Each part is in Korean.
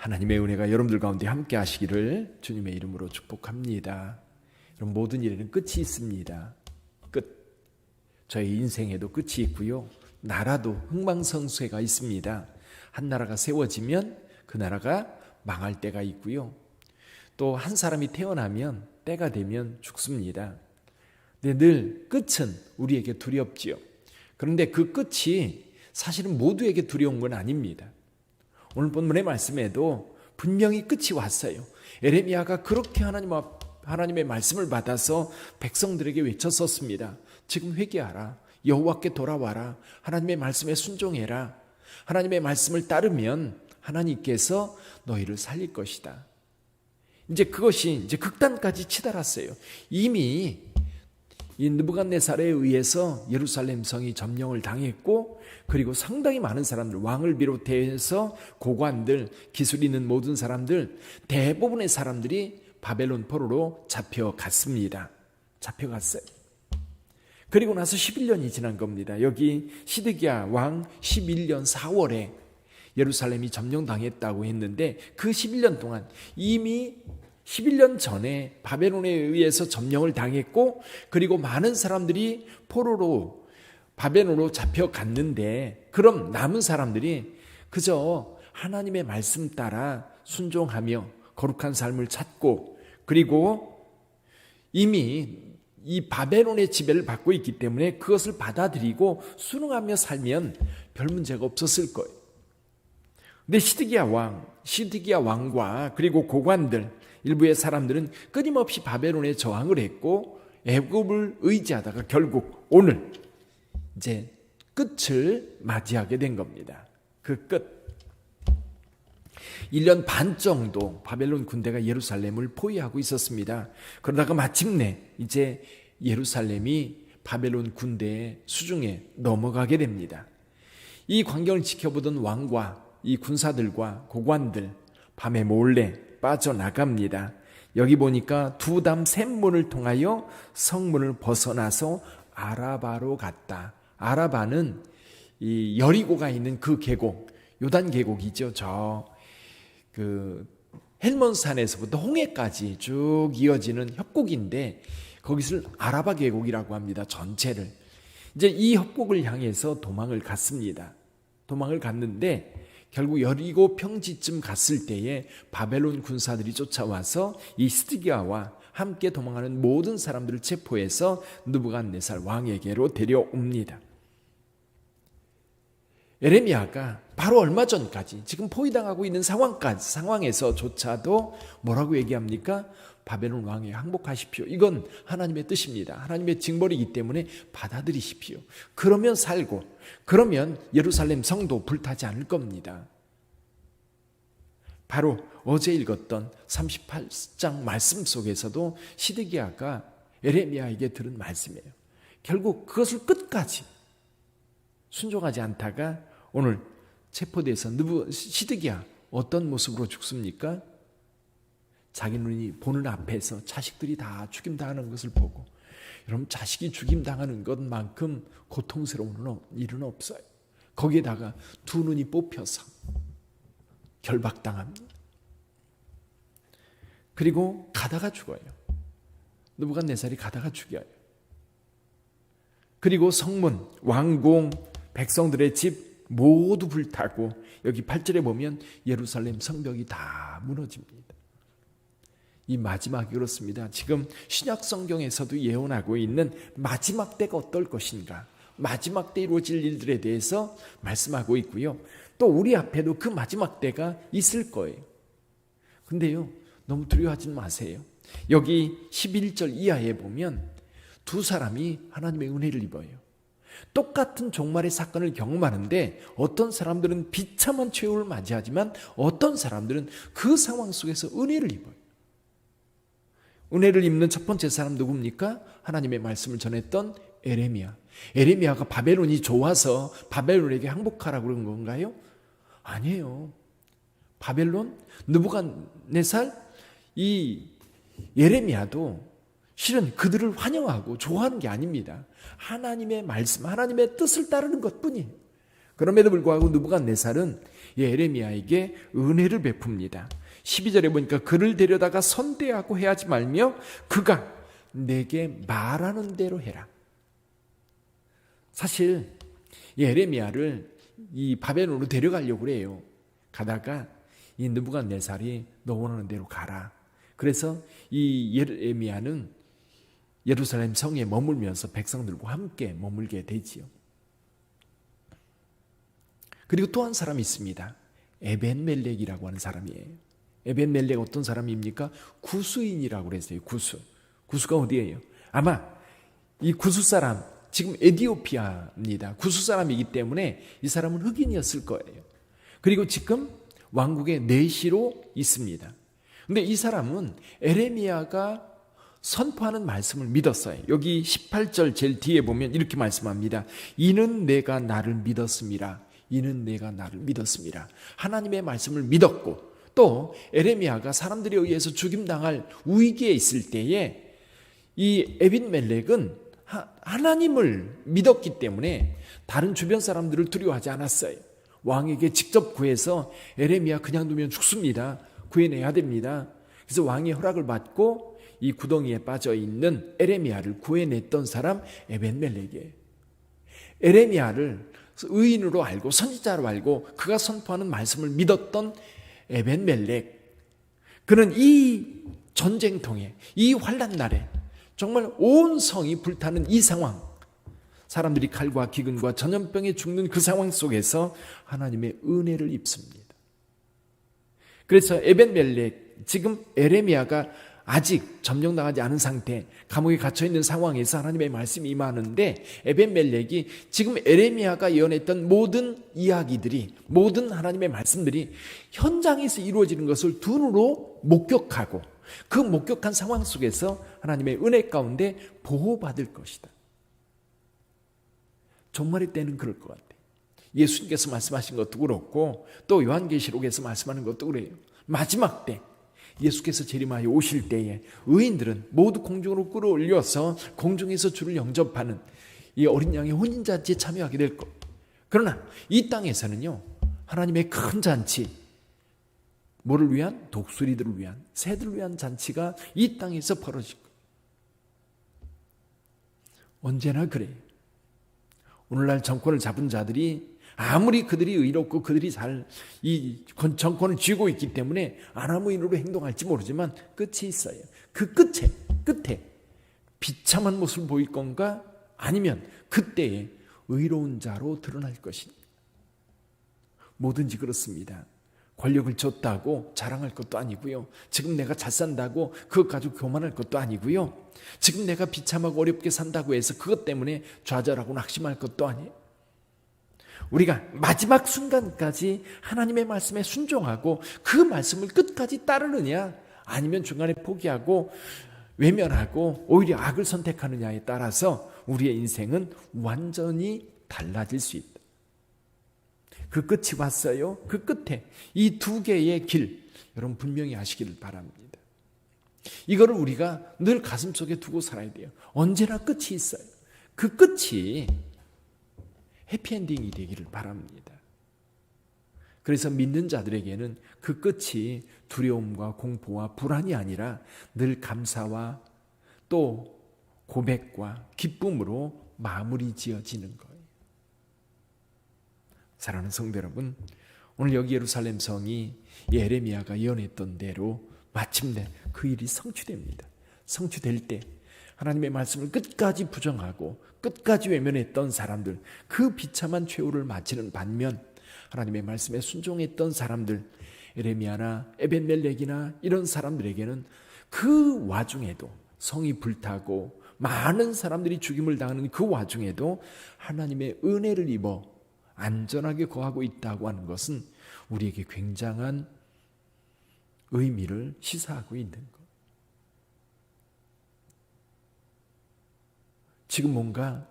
하나님의 은혜가 여러분들 가운데 함께 하시기를 주님의 이름으로 축복합니다. 여러분 모든 일에는 끝이 있습니다. 끝. 저의 인생에도 끝이 있고요. 나라도 흥망성쇠가 있습니다. 한 나라가 세워지면 그 나라가 망할 때가 있고요. 또 한 사람이 태어나면 때가 되면 죽습니다. 근데 늘 끝은 우리에게 두렵지요. 그런데 그 끝이 사실은 모두에게 두려운 건 아닙니다. 오늘 본문의 말씀에도 분명히 끝이 왔어요. 에레미야가 그렇게 하나님 앞, 하나님의 말씀을 받아서 백성들에게 외쳤었습니다. 지금 회개하라. 여호와께 돌아와라. 하나님의 말씀에 순종해라. 하나님의 말씀을 따르면 하나님께서 너희를 살릴 것이다. 이제 그것이 이제 극단까지 치달았어요. 이미 이 느부갓네살에 의해서 예루살렘 성이 점령을 당했고 그리고 상당히 많은 사람들 왕을 비롯해서 고관들 기술 있는 모든 사람들 대부분의 사람들이 바벨론 포로로 잡혀갔습니다. 잡혀갔어요. 그리고 나서 11년이 지난 겁니다. 여기 시드기야 왕 11년 4월에 예루살렘이 점령당했다고 했는데 그 11년 동안 이미 11년 전에 바벨론에 의해서 점령을 당했고 그리고 많은 사람들이 포로로 바벨론으로 잡혀갔는데 그럼 남은 사람들이 그저 하나님의 말씀 따라 순종하며 거룩한 삶을 찾고 그리고 이미 이 바벨론의 지배를 받고 있기 때문에 그것을 받아들이고 순응하며 살면 별 문제가 없었을 거예요. 근데 시드기야 왕, 시드기야 왕과 그리고 고관들 일부의 사람들은 끊임없이 바벨론에 저항을 했고 애굽을 의지하다가 결국 오늘 이제 끝을 맞이하게 된 겁니다. 그 끝. 1년 반 정도 바벨론 군대가 예루살렘을 포위하고 있었습니다. 그러다가 마침내 이제 예루살렘이 바벨론 군대의 수중에 넘어가게 됩니다. 이 광경을 지켜보던 왕과 이 군사들과 고관들 밤에 몰래 빠져나갑니다. 여기 보니까 두 담 샘문을 통하여 성문을 벗어나서 아라바로 갔다. 아라바는 이 여리고가 있는 그 계곡, 요단 계곡이죠. 저 그 헬몬산에서부터 홍해까지 쭉 이어지는 협곡인데 거기를 아라바 계곡이라고 합니다. 전체를. 이제 이 협곡을 향해서 도망을 갔습니다. 도망을 갔는데 결국 여리고 평지쯤 갔을 때에 바벨론 군사들이 쫓아와서 이 스티기아와 함께 도망하는 모든 사람들을 체포해서 느부갓네살 왕에게로 데려옵니다. 에레미야가 바로 얼마 전까지 지금 포위당하고 있는 상황까지 상황에서조차도 뭐라고 얘기합니까? 바벨론 왕에 항복하십시오. 이건 하나님의 뜻입니다. 하나님의 징벌이기 때문에 받아들이십시오. 그러면 살고 그러면 예루살렘 성도 불타지 않을 겁니다. 바로 어제 읽었던 38장 말씀 속에서도 시드기야가 에레미야에게 들은 말씀이에요. 결국 그것을 끝까지 순종하지 않다가 오늘 체포돼서 시드기야 어떤 모습으로 죽습니까? 자기 눈이 보는 앞에서 자식들이 다 죽임 당하는 것을 보고 여러분 자식이 죽임 당하는 것만큼 고통스러운 일은 없어요. 거기에다가 두 눈이 뽑혀서 결박당합니다. 그리고 가다가 죽어요. 느부갓네살이 가다가 죽여요. 그리고 성문, 왕궁, 백성들의 집 모두 불타고 여기 8절에 보면 예루살렘 성벽이 다 무너집니다. 이 마지막이 그렇습니다. 지금 신약 성경에서도 예언하고 있는 마지막 때가 어떨 것인가? 마지막 때 이루어질 일들에 대해서 말씀하고 있고요. 또 우리 앞에도 그 마지막 때가 있을 거예요. 근데요, 너무 두려워하지 마세요. 여기 11절 이하에 보면 두 사람이 하나님의 은혜를 입어요. 똑같은 종말의 사건을 경험하는데 어떤 사람들은 비참한 최후를 맞이하지만 어떤 사람들은 그 상황 속에서 은혜를 입어요. 은혜를 입는 첫 번째 사람 누굽니까? 하나님의 말씀을 전했던 에레미야. 에레미야가 바벨론이 좋아서 바벨론에게 항복하라고 그런 건가요? 아니에요. 바벨론 느부갓네살 이 예레미야도 실은 그들을 환영하고 좋아하는 게 아닙니다. 하나님의 말씀, 하나님의 뜻을 따르는 것뿐이에요. 그럼에도 불구하고 느부갓네살은 이 에레미야에게 은혜를 베풉니다. 12절에 보니까 그를 데려다가 선대하고 해하지 말며 그가 내게 말하는 대로 해라. 사실 이 에레미야를 이 바벨론으로 데려가려고 그래요. 가다가 이 느부갓네살이 너 원하는 대로 가라. 그래서 이 예레미야는 예루살렘 성에 머물면서 백성들과 함께 머물게 되지요. 그리고 또 한 사람이 있습니다. 에벤멜렉이라고 하는 사람이에요. 에벤멜렉 어떤 사람입니까? 구수인이라고 그랬어요. 구수. 구수가 어디예요? 아마 이 구수 사람 지금 에디오피아입니다. 구수 사람이기 때문에 이 사람은 흑인이었을 거예요. 그리고 지금 왕국의 내시로 있습니다. 근데 이 사람은 에레미야가 선포하는 말씀을 믿었어요. 여기 18절 제일 뒤에 보면 이렇게 말씀합니다. 이는 내가 나를 믿었습니다. 이는 내가 나를 믿었습니다. 하나님의 말씀을 믿었고 또 에레미야가 사람들에 의해서 죽임당할 위기에 있을 때에 이 에빈멜렉은 하나님을 믿었기 때문에 다른 주변 사람들을 두려워하지 않았어요. 왕에게 직접 구해서 에레미야 그냥 두면 죽습니다. 구해내야 됩니다. 그래서 왕의 허락을 받고 이 구덩이에 빠져 있는 에레미야를 구해냈던 사람 에벤멜렉이에요. 에레미야를 의인으로 알고 선지자로 알고 그가 선포하는 말씀을 믿었던 에벤멜렉. 그는 이 전쟁통에 이 환란 날에 정말 온 성이 불타는 이 상황, 사람들이 칼과 기근과 전염병에 죽는 그 상황 속에서 하나님의 은혜를 입습니다. 그래서 에벤멜렉 지금 에레미야가 아직 점령당하지 않은 상태, 감옥에 갇혀 있는 상황에서 하나님의 말씀이 임하는데 에벤멜렉이 지금 에레미야가 예언했던 모든 이야기들이 모든 하나님의 말씀들이 현장에서 이루어지는 것을 눈으로 목격하고 그 목격한 상황 속에서 하나님의 은혜 가운데 보호받을 것이다. 종말의 때는 그럴 것 같아요. 예수님께서 말씀하신 것도 그렇고 또 요한계시록에서 말씀하는 것도 그래요. 마지막 때 예수께서 재림하여 오실 때에 의인들은 모두 공중으로 끌어올려서 공중에서 주를 영접하는 이 어린 양의 혼인 잔치에 참여하게 될 것. 그러나 이 땅에서는요, 하나님의 큰 잔치, 뭐를 위한? 독수리들을 위한, 새들을 위한 잔치가 이 땅에서 벌어질 것. 언제나 그래요. 오늘날 정권을 잡은 자들이 아무리 그들이 의롭고 그들이 잘 이 정권을 쥐고 있기 때문에 아나무인으로 행동할지 모르지만 끝이 있어요. 그 끝에 끝에 비참한 모습을 보일 건가 아니면 그때에 의로운 자로 드러날 것인가. 뭐든지 그렇습니다. 권력을 줬다고 자랑할 것도 아니고요. 지금 내가 잘 산다고 그것 가지고 교만할 것도 아니고요. 지금 내가 비참하고 어렵게 산다고 해서 그것 때문에 좌절하고 낙심할 것도 아니에요. 우리가 마지막 순간까지 하나님의 말씀에 순종하고 그 말씀을 끝까지 따르느냐 아니면 중간에 포기하고 외면하고 오히려 악을 선택하느냐에 따라서 우리의 인생은 완전히 달라질 수 있다. 그 끝이 왔어요. 그 끝에 이 두 개의 길 여러분 분명히 아시기를 바랍니다. 이거를 우리가 늘 가슴 속에 두고 살아야 돼요. 언제나 끝이 있어요. 그 끝이 해피엔딩이 되기를 바랍니다. 그래서 믿는 자들에게는 그 끝이 두려움과 공포와 불안이 아니라 늘 감사와 또 고백과 기쁨으로 마무리 지어지는 거예요. 사랑하는 성도 여러분, 오늘 여기 예루살렘 성이 예레미야가 예언했던 대로 마침내 그 일이 성취됩니다. 성취될 때 하나님의 말씀을 끝까지 부정하고 끝까지 외면했던 사람들, 그 비참한 최후를 마치는 반면 하나님의 말씀에 순종했던 사람들, 에레미야나 에벤멜렉이나 이런 사람들에게는 그 와중에도 성이 불타고 많은 사람들이 죽임을 당하는 그 와중에도 하나님의 은혜를 입어 안전하게 거하고 있다고 하는 것은 우리에게 굉장한 의미를 시사하고 있는 것. 지금 뭔가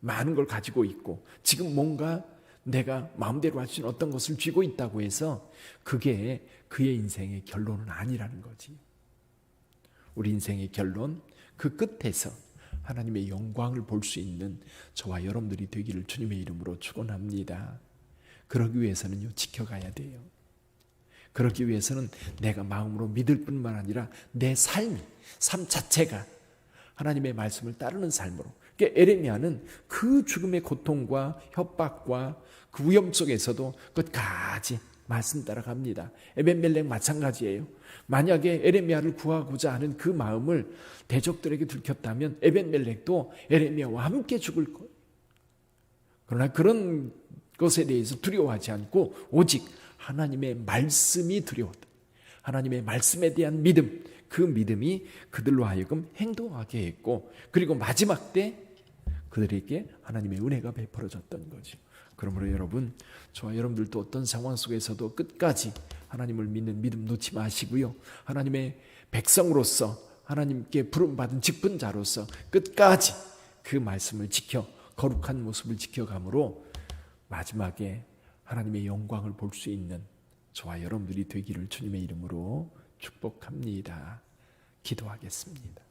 많은 걸 가지고 있고 지금 뭔가 내가 마음대로 할 수 있는 어떤 것을 쥐고 있다고 해서 그게 그의 인생의 결론은 아니라는 거지. 우리 인생의 결론 그 끝에서 하나님의 영광을 볼 수 있는 저와 여러분들이 되기를 주님의 이름으로 축원합니다. 그러기 위해서는요, 지켜가야 돼요. 그러기 위해서는 내가 마음으로 믿을 뿐만 아니라 내 삶이, 삶 자체가 하나님의 말씀을 따르는 삶으로. 그러니까 에레미야는 그 죽음의 고통과 협박과 그 위험 속에서도 끝까지 말씀 따라갑니다. 에벤멜렉 마찬가지예요. 만약에 에레미야를 구하고자 하는 그 마음을 대적들에게 들켰다면 에벤멜렉도 에레미야와 함께 죽을 거예요. 그러나 그런 것에 대해서 두려워하지 않고 오직 하나님의 말씀이 두려웠다. 하나님의 말씀에 대한 믿음, 그 믿음이 그들로 하여금 행동하게 했고, 그리고 마지막 때 그들에게 하나님의 은혜가 베풀어졌던 거죠. 그러므로 여러분, 저와 여러분들도 어떤 상황 속에서도 끝까지 하나님을 믿는 믿음 놓지 마시고요. 하나님의 백성으로서 하나님께 부름받은 직분자로서 끝까지 그 말씀을 지켜 거룩한 모습을 지켜감으로 마지막에 하나님의 영광을 볼 수 있는 저와 여러분들이 되기를 주님의 이름으로 축복합니다. 기도하겠습니다.